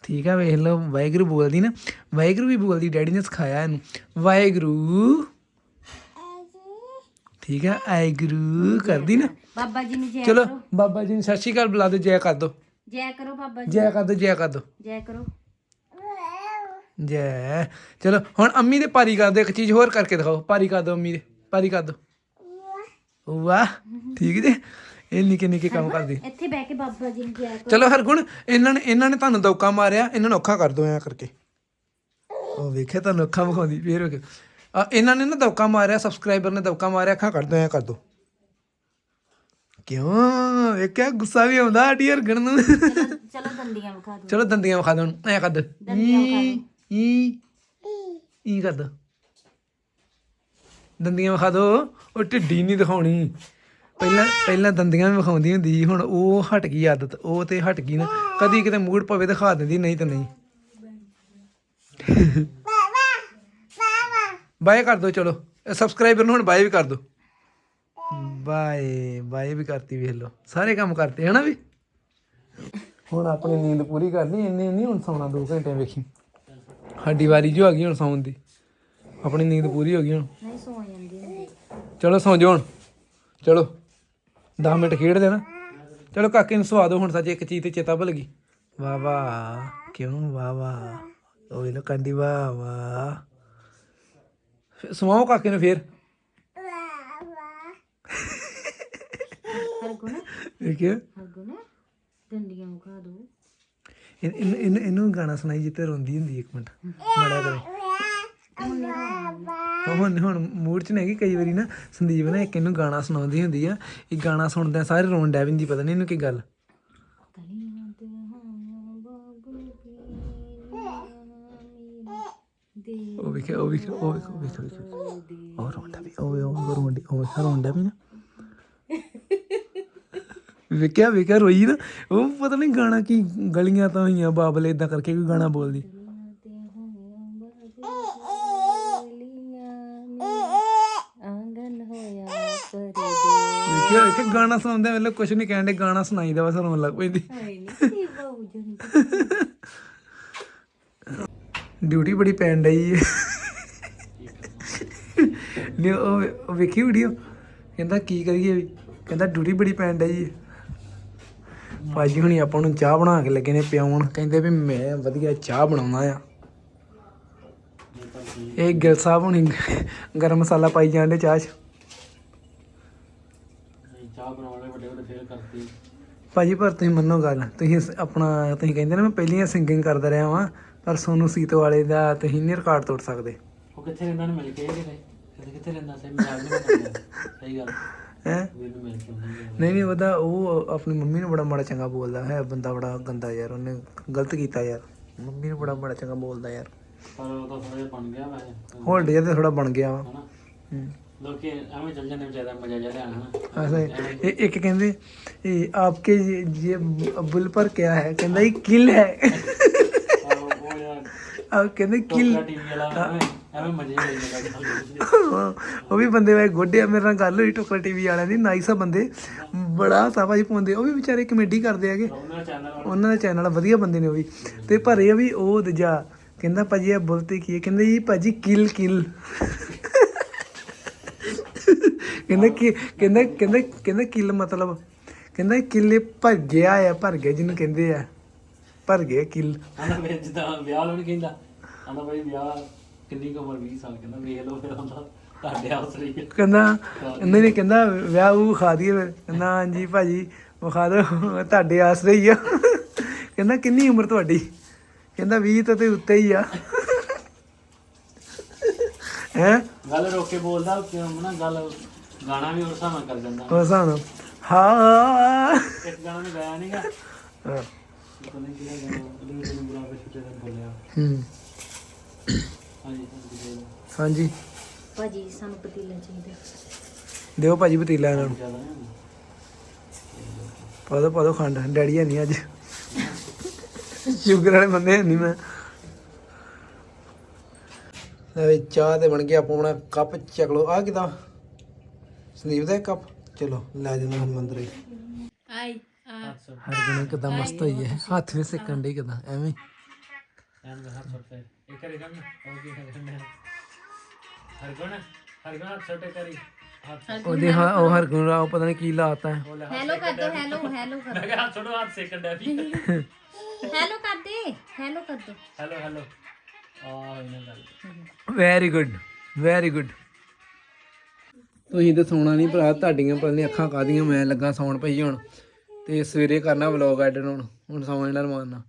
ਠੀਕ ਆ ਵੇਖ ਲਓ ਵਾਹਿਗੁਰੂ ਬੋਲਦੀ ਨਾ। ਵਾਹਿਗੁਰੂ ਵੀ ਬੋਲਦੀ ਡੈਡੀ ਨੇ ਸਿਖਾਇਆ ਇਹਨੂੰ। ਵਾਹਿਗੁਰੂ। ਠੀਕ ਆ ਆਇਗੁਰੂ ਕਰਦੀ ਨਾ। ਬਾਬਾ ਜੀ ਨੂੰ ਜੈ ਚਲੋ ਬਾਬਾ ਜੀ ਨੂੰ ਸਤਿ ਸ਼੍ਰੀ ਅਕਾਲ ਬੁਲਾ ਦਿਓ ਜੈ ਕਰ ਦਿਓ ਜੈ ਕਰੋ ਬਾਬਾ ਜੀ। ਜੈ ਕਰ ਦਿਓ ਜੈ ਕਰ ਦਿਓ ਜੈ ਕਰੋ। ਜੈ। ਚਲੋ ਹੁਣ ਅੰਮੀ ਦੇ ਪਾਰੀ ਕਰ ਦਿਓ ਇੱਕ ਚੀਜ਼ ਹੋਰ ਕਰਕੇ ਦਿਖਾਓ। ਪਾਰੀ ਕਰ ਦਿਓ ਅੰਮੀ ਦੇ ਪਾਰੀ ਕਰ ਦਿਓ। ਵਾਹ ਠੀਕ ਜੇ? ਇਹ ਨਿੱਕੇ ਨਿੱਕੇ ਕੰਮ ਕਰਦੀ। ਇੱਥੇ ਬਹਿ ਕੇ ਬਾਬਾ ਜੀ ਨੂੰ ਕਰੋ। ਚਲੋ ਹਰਗੁਣ ਇਹਨਾਂ ਨੇ ਇਹਨਾਂ ਨੇ ਤੁਹਾਨੂੰ ਦੌਕਾ ਮਾਰਿਆ ਇਹਨਾਂ ਨੂੰ ਔਖਾ ਕਰ ਦੋ ਐ ਕਰਕੇ। ਉਹ ਵੇਖਿਆ ਤੁਹਾਨੂੰ ਅੱਖਾਂ ਵਿਖਾਉਂਦੀ ਫੇਰ ਵੇਖ ਆ ਇਹਨਾਂ ਨੇ ਨਾ ਦੌਕਾ ਮਾਰਿਆ ਸਬਸਕ੍ਰਾਈਬਰ ਨੇ ਦੌਕਾ ਮਾਰਿਆ ਅੱਖਾਂ ਕੱਢ ਦੋ ਐ ਕਰ ਦੋ। ਕਿਉਂ? ਵੇਖਿਆ ਗੁੱਸਾ ਵੀ ਆਉਂਦਾ ਆਡੀ ਹਰਗਣ ਨੂੰ। ਚਲੋ ਦੰਦੀਆਂ ਵਿਖਾ ਦਿਓ। ਚਲੋ ਦੰਦੀਆਂ ਵਿਖਾ ਦੋ ਐ ਕਰ ਦੋ ਦੰਦੀਆਂ ਵਿਖਾ ਈ ਈ। ਈ। ਕਰ ਦੋ। ਦੰਦੀਆਂ ਵਿਖਾ ਦੋ। ਉਹ ਢਿੱਡੀ ਨਹੀਂ ਦਿਖਾਉਣੀ। ਪਹਿਲਾਂ ਪਹਿਲਾਂ ਦੰਦੀਆਂ ਵੀ ਵਿਖਾਉਂਦੀ ਹੁੰਦੀ ਸੀ ਹੁਣ ਉਹ ਹਟ ਗਈ ਆਦਤ। ਉਹ ਤੇ ਹਟ ਗਈ ਨਾ। ਕਦੀ ਕਿਤੇ ਮੂਡ ਪਵੇ ਦਿਖਾ ਦਿੰਦੀ ਨਹੀਂ ਤਾਂ ਨਹੀਂ। ਬਾਏ ਕਰ ਦੋ ਚਲੋ। ਸਬਸਕ੍ਰਾਈਬਰ ਨੂੰ ਹੁਣ ਬਾਏ ਵੀ ਕਰ ਦੋ। ਬਾਏ ਬਾਏ ਵੀ ਕਰਤੀ ਵੇਖ ਲਓ। ਸਾਰੇ ਕੰਮ ਕਰਤੇ ਹਨਾ ਵੀ? ਹੁਣ ਆਪਣੀ ਨੀਂਦ ਪੂਰੀ ਕਰਨੀ ਇੰਨੇ ਨਹੀਂ ਹੁਣ ਸੌਣਾ 2 ਘੰਟੇ ਵੇਖੀ। ਸਾਡੀ ਵਾਰੀ ਜੋ ਆ ਗਈ ਹੁਣ ਸੌਣ ਦੀ। ਆਪਣੀ ਨੀਂਦ ਪੂਰੀ ਹੋ ਗਈ ਹੁਣ। ਨਹੀਂ ਸੋ ਜਾਂਦੀ ਹੁੰਦੀ ਚਲੋ ਸੌਂ ਜਾਓ ਹੁਣ। ਚਲੋ 10 ਮਿੰਟ ਖੇਡ ਦੇਣਾ ਚਲੋ ਕਾਕੇ ਨੂੰ ਸਵਾ ਦਿਓ ਹੁਣ ਸੱਚ ਇੱਕ ਚੀਜ਼ ਤੇ ਚੇਤਾ ਭੁੱਲ ਗਈ। ਵਾਹ ਵਾਹ ਕਿਉਂ? ਵਾਹ ਵਾਹ। ਉਹ ਲੋ ਕੰਦੀ ਵਾਹ ਵਾਹ। ਸਵਾਓ ਕਾਕੇ ਨੂੰ ਫੇਰ। ਹਰਗੁਣ ਦੇਖਿਓ ਹਰਗੁਣ ਵਿਖਾ ਦਿਓ ਇਹ- ਇਹਨੂੰ ਇਹਨੂੰ- ਗਾਣਾ ਸੁਣਾਈ ਜਿੱਤੇ ਰੋਂਦੀ ਹੁੰਦੀ ਇੱਕ ਮਿੰਟ। ਮੜਾ ਕਰੇ। ਹੁਣ ਹੁਣ ਮੂਡ ਚ ਨਹੀਂ ਹੈਗੀ ਕਈ ਵਾਰੀ ਨਾ, ਸੰਦੀਪ ਨੇ ਇੱਕ ਇਹਨੂੰ ਗਾਣਾ ਸੁਣਾਉਂਦੀ ਹੁੰਦੀ ਆ, ਇਹ ਗਾਣਾ ਸੁਣਦਿਆਂ ਸਾਰੇ ਰੋਣ ਡੈ ਪੈਂਦੀ, ਪਤਾ ਨਹੀਂ ਇਹਨੂੰ ਕੀ ਗੱਲ। ਕਲੀਆਂ ਤੇ ਉਹ ਵੇਖੇ ਉਹ ਵੇਖੇ ਉਹ ਵੇਖੇ ਉਹ ਰੋਂਦਾ ਵੀ ਉਹ ਉਹ ਰੋਂਦੀ ਉਹ ਰੋਂਦਾ ਵੀ ਨਾ। ਵੇਖਿਆ ਵੇਖਿਆ ਰੋਈ ਨਾ ਉਹ ਪਤਾ ਨਹੀਂ ਗਾਣਾ ਕੀ, ਗਲੀਆਂ ਤਾਂ ਹੋਈਆਂ, ਬਾਬਲੇ ਇਦਾਂ ਕਰਕੇ ਕੋਈ ਗਾਣਾ ਬੋਲਦੀ। ਆਂਗਨ ਹੋਇਆ ਗਾਣਾ ਸੁਣਦੇ ਵੇਲੇ ਕੁਝ ਨਹੀਂ ਕਹਿੰਦੇ ਗਾਣਾ ਸੁਣਾਈਦਾ ਬਸ, ਰੋਣ ਲੱਗ ਪੈਂਦੀ। ਹਾਏ ਡਿਊਟੀ ਬੜੀ ਪੈਣ ਡਈ ਹੈ ਨਹੀਂ ਉਹ ਉਹ ਵੇਖੀ ਵੀਡੀਓ? ਕਹਿੰਦਾ ਕੀ ਕਰੀਏ? ਵੀ ਕਹਿੰਦਾ ਡਿਊਟੀ ਬੜੀ ਪੈਣ ਡਈ ਹੈ ਭਾਜੀ ਹੁਣੀ ਆਪਾਂ ਨੂੰ ਚਾਹ ਬਣਾ ਕੇ ਲੱਗੇ ਨੇ ਪਿਆਉਣ। ਕਹਿੰਦੇ ਵੀ ਮੈਂ ਵਧੀਆ ਚਾਹ ਬਣਾਉਣਾ ਆ। ਇਹ ਗਿਲ ਸਾਹਿਬ ਹੁਣੀ ਗਰਮ ਮਸਾਲਾ ਪਾਈ ਜਾਂਦੇ ਚਾਹ 'ਚ। ਨਹੀਂ ਚਾਹ ਬਣਾਉਣ ਵਾਲੇ ਵੱਡੇ ਵੱਡੇ ਫੇਲ ਕਰਤੀ। ਭਾਜੀ ਪਰ ਤੁਸੀਂ ਮੰਨੋ ਗੱਲ ਤੁਸੀਂ ਆਪਣਾ ਤੁਸੀਂ ਕਹਿੰਦੇ ਨਾ ਮੈਂ ਪਹਿਲੀਆਂ ਸਿੰਗਿੰਗ ਕਰਦਾ ਰਿਹਾ ਵਾਂ ਪਰ ਸੋਨੂ ਸੀਤੋ ਵਾਲੇ ਦਾ ਤੁਸੀਂ ਨਹੀਂ ਰਿਕਾਰਡ ਤੋੜ ਸਕਦੇ। ਉਹ ਕਿੱਥੇ ਰਹਿੰਦਾ ਨੇ ਮਿਲ ਕੇ ਕਿਤੇ? ਕਿੱਥੇ ਰਹਿੰਦਾ? ਸੀ ਮੈਂ ਆਪ ਨਹੀਂ ਸਹੀ ਗੱਲ। ਹੈ? ਨਹੀਂ ਨਹੀਂ ਉਹਦਾ ਉਹ ਆਪਣੀ ਮੰਮੀ ਨੂੰ ਬੜਾ ਮਾੜਾ ਚੰਗਾ ਬੋਲਦਾ ਹੈ। ਬੰਦਾ ਬੜਾ ਗੰਦਾ ਯਾਰ ਉਹਨੇ ਗਲਤ ਕੀਤਾ ਯਾਰ। ਮੰਮੀ ਨੂੰ ਬੜਾ ਮਾੜਾ ਚੰਗਾ ਬੋਲਦਾ ਯਾਰ। ਪਰ ਉਹ ਤਾਂ ਥੋੜਾ ਬਣ ਗਿਆ ਹੋਲਡ ਜਿਹਾ ਤੇ ਥੋੜਾ ਬਣ ਗਿਆ ਵਾ। ਲੋਕੀ ਐਵੇਂ ਚੱਲ ਜਾਂਦੇ ਵਿਚਾਰਾ ਮਜ਼ਾ ਜਿਹਾ ਲੈਣਾ ਹਾਂ ਸਹੀ ਇੱਕ ਕਹਿੰਦੇ ਇਹ ਆਪਕੇ ਜੇ ਅਬੁਲ ਪਰ ਕਿਆ ਹੈ? ਕਹਿੰਦਾ ਇਹ ਕਿਲ ਹੈ। ਆ ਕਹਿੰਦੇ ਕਿਲ ਉਹ ਵੀ ਬੰਦੇ ਵੇ ਗੋਡੇ ਮੇਰੇ ਨਾਲ ਗੱਲ ਹੋਈ ਟੋਕਰ ਟੀਵੀ ਵਾਲਿਆਂ ਦੀ ਨਾਈਸ ਆ ਬੰਦੇ। ਬੜਾ ਸਾਫਾ ਜੀ ਪਾਉਂਦੇ ਉਹ ਵੀ ਵਿਚਾਰੇ ਕਮੇਡੀ ਕਰਦੇ ਹੈਗੇ। ਉਹਨਾਂ ਦਾ ਚੈਨਲ ਵਧੀਆ ਬੰਦੇ ਨੇ ਉਹ ਵੀ। ਤੇ ਪਰ ਵੀ ਉਹ ਦੂਜਾ ਕਹਿੰਦਾ ਭਾਜੀ ਇਹ ਬੋਲਤੇ ਕੀ ਹੈ? ਕਹਿੰਦੇ ਜੀ ਭਾਜੀ ਕਿਲ ਕਿਲ। ਕਹਿੰਦਾ ਕਿ ਕਹਿੰਦਾ ਕਹਿੰਦਾ ਕਹਿੰਦਾ ਕਿਲ ਮਤਲਬ ਕਹਿੰਦਾ ਕਿਲੇ ਭਰ ਗਿਆ ਆ ਭਰ ਗਿਆ ਜਿਹਨੂੰ ਕਹਿੰਦੇ ਆ। ਭਰ ਗਿਆ ਕਿਲ। ਕਹਿੰਦਾ ਜਿੱਦਾਂ ਵਿਆਹ ਨੂੰ ਕਹਿੰਦਾ ਕਹਿੰਦਾ ਭਾਈ ਵਿਆਹ ਕਿੰਨੀ ਕੁ ਉਮਰ? 20 ਸਾਲ ਕਹਿੰਦਾ ਵੇਖ ਲਓ ਫਿਰ ਆਂਦਾ ਤੁਹਾਡੇ ਆਸਰੇ ਹੀ। ਆ। ਕਹਿੰਦਾ ਨਹੀਂ ਨਹੀਂ ਕਹਿੰਦਾ ਵਿਆਹ ਉਹ ਖਾ ਦਈਏ ਫਿਰ। ਕਹਿੰਦਾ ਹਾਂਜੀ ਭਾਜੀ ਵਿਖਾ ਦਿਓ ਤੁਹਾਡੇ ਆਸਰੇ ਹੀ ਆ। ਕਹਿੰਦਾ ਕਿੰਨੀ ਉਮਰ ਤੁਹਾਡੀ? ਕਹਿੰਦਾ 20 ਤੋਂ ਤੇ ਉੱਤੇ ਹੀ ਆ। ਹੈ? ਗੱਲ ਰੋਕ ਕੇ ਬੋਲਦਾ ਕਿਉਂ ਨਾ ਗੱਲ ਗਾਣਾ ਵੀ ਉਸ ਹਿਸਾਬ ਨਾਲ ਕਰ ਜਾਂਦਾ ਉਹ ਸਾਨੂੰ ਹਾਂ। ਇੱਕ ਗਾਣਾ ਨੇ ਗਾਇਆ ਨਹੀਂਗਾ ਹਾਂ। ਪਤਾ ਨਹੀਂ ਕਿਹੜਾ ਗਾਣਾ ਉਹਦੇ ਵਿੱਚ ਮੈਨੂੰ ਬੁਲਾ ਕੇ ਛੁੱਟੇ ਦਾ ਬੋਲਿਆ। ਹੂੰ। ਹਾਂਜੀ। ਭਾਜੀ ਸਾਨੂੰ ਪਤੀਲਾ ਚਾਹੀਦਾ। ਦਿਓ ਭਾਜੀ ਪਤੀਲਾ ਇਹਨਾਂ ਨੂੰ। ਪਾ ਦੋ ਪਾ ਦੋ ਖੰਡ। ਡੈਡੀ ਹੈ ਨਹੀਂ ਅੱਜ। ਸ਼ੂਗਰ ਵਾਲੇ ਬੰਦੇ ਹੈ ਨਹੀਂ ਮੈਂ। ਲੈ ਵੀ ਚਾਹ ਤੇ ਬਣ ਗਿਆ ਆਪੋ ਆਪਣਾ ਕੱਪ ਚੱਕ ਲਓ। ਆ ਕਿਦਾਂ? ਸੰਦੀਪ ਦਾ ਕੱਪ? ਚਲੋ ਲੈ ਜਾਣਾ ਹੁਣ ਮੰਦਰ ਹੀ। ਆਈ ਹਰ ਗੁਣੇ ਕਿਦਾਂ ਮਸਤ ਹੋਈ ਹੈ। ਹੱਥ ਵਿੱਚ ਸੇਕਣ ਡਈ ਕਿਦਾਂ? ਐਵੇਂ ਐਨ ਹੱਥ ਸੁੱਟ ਉਹ ਕੀ ਕਰਨਾ ਹੱਥ ਕਰੀ। ਹੱਥ ਉਹਦੇ ਹਾਂ ਉਹ ਹਰ ਗੁਣ ਉਹ ਪਤਾ ਨਹੀਂ ਕੀ ਲਾਤਾ। ਹੈ ਹੈਲੋ ਕਰ। ਦੋ ਹੈਲੋ ਹੈਲੋ ਕਰ ਮੈਂ ਕਿਹਾ ਹੱਥ ਸੁੱਟੋ ਹੱਥ ਸੇਕਣ ਡਿਆ ਵੀ ਹੈਲੋ ਕਰ ਦੇ ਹੈਲੋ ਕਰ ਦੋ ਹੈਲੋ ਹੈਲੋ। ਆ ਇਹਨਾਂ ਗੱਲ ਵੈਰੀ ਗੁੱਡ ਵੈਰੀ ਗੁੱਡ ਤੁਸੀਂ ਤੇ ਸੌਣਾ ਨਹੀਂ ਭਰਾ ਤੁਹਾਡੀਆਂ ਪਤਾ ਨਹੀਂ ਅੱਖਾਂ ਕਾਦੀਆਂ ਮੈਂ ਲੱਗਾ ਸੌਣ ਪਈ ਹੁਣ। ਤੇ ਸਵੇਰੇ ਕਰਨਾ ਵਲੌਗ ਐਡਿਟ ਹੁਣ ਹੁਣ ਸੌਣ ਨਾਲ। ਮਾਰਨਾ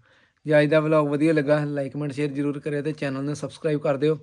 ਜੇ ਅੱਜ ਦਾ ਵਲੌਗ ਵਧੀਆ ਲੱਗਾ ਲਾਈਕ ਕਮੈਂਟ ਸ਼ੇਅਰ ਜ਼ਰੂਰ ਕਰਿਓ ਤੇ ਚੈਨਲ ਨੂੰ ਸਬਸਕ੍ਰਾਈਬ ਕਰ ਦਿਓ।